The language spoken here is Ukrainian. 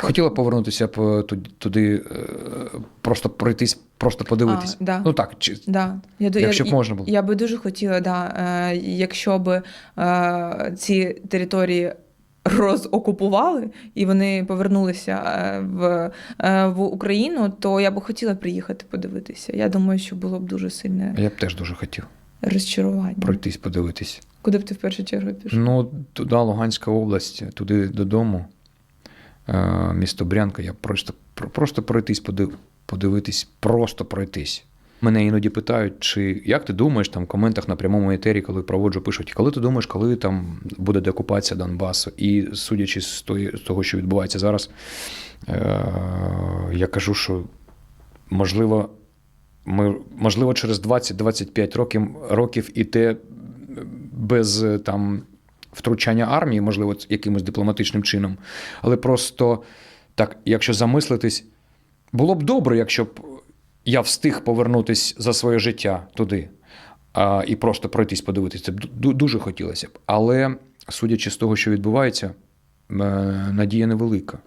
Хотіла повернутися б туди, туди е, просто пройтись, просто подивитись. А, да. Ну так, чи, Да. Я, якщо б можна було. Я би дуже хотіла, да, е, якщо б е, ці території розокупували і вони повернулися е, в, е, в Україну, то я б хотіла приїхати подивитися. Я думаю, що було б дуже сильне Я б теж дуже хотів розчарування. пройтись, подивитись. Куди б ти в першу чергу пішов? Ну, туди Луганська область, туди додому, е, місто Брянка, я просто, про- просто пройтись, подив, подивитись, просто пройтись. Мене іноді питають, чи як ти думаєш там в коментах на прямому етері, коли проводжу, пишуть, коли ти думаєш, коли там буде деокупація Донбасу? І судячи з, того, що відбувається зараз, е, я кажу, що можливо, ми, можливо, через 20-25 років, років і те без е, там втручання армії, можливо, якимось дипломатичним чином. Але просто так, якщо замислитись, було б добре, якщо б я встиг повернутися за своє життя туди а, і просто пройтись, подивитися. Це б дуже хотілося б. Але судячи з того, що відбувається, е, надія невелика.